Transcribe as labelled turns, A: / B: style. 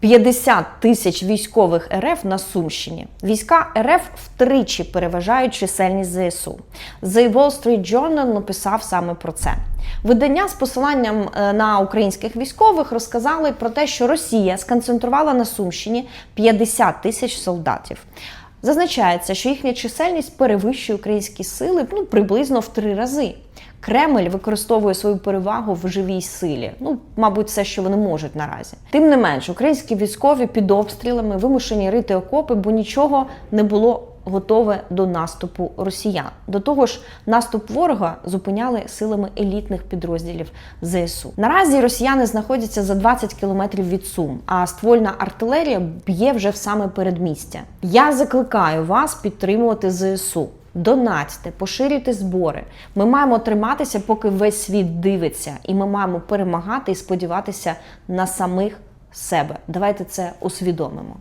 A: 50 тисяч військових РФ на Сумщині. Війська РФ втричі переважають чисельність ЗСУ. The Wall Street Journal написав саме про це. Видання з посиланням е, на українських військових розказали про те, що Росія сконцентрувала на Сумщині 50 тисяч солдатів. Зазначається, що їхня чисельність перевищує українські сили ну, приблизно в три рази. Кремль використовує свою перевагу в живій силі. Ну, мабуть, все, що вони можуть наразі. Тим не менш, українські військові під обстрілами вимушені рити окопи, бо нічого не було готове до наступу росіян. До того ж, наступ ворога зупиняли силами елітних підрозділів ЗСУ. Наразі росіяни знаходяться за 20 кілометрів від Сум, а ствольна артилерія б'є вже в саме передмістя. Я закликаю вас підтримувати ЗСУ. Донатьте, поширюйте збори. Ми маємо триматися, поки весь світ дивиться, і ми маємо перемагати і сподіватися на самих себе. Давайте це усвідомимо.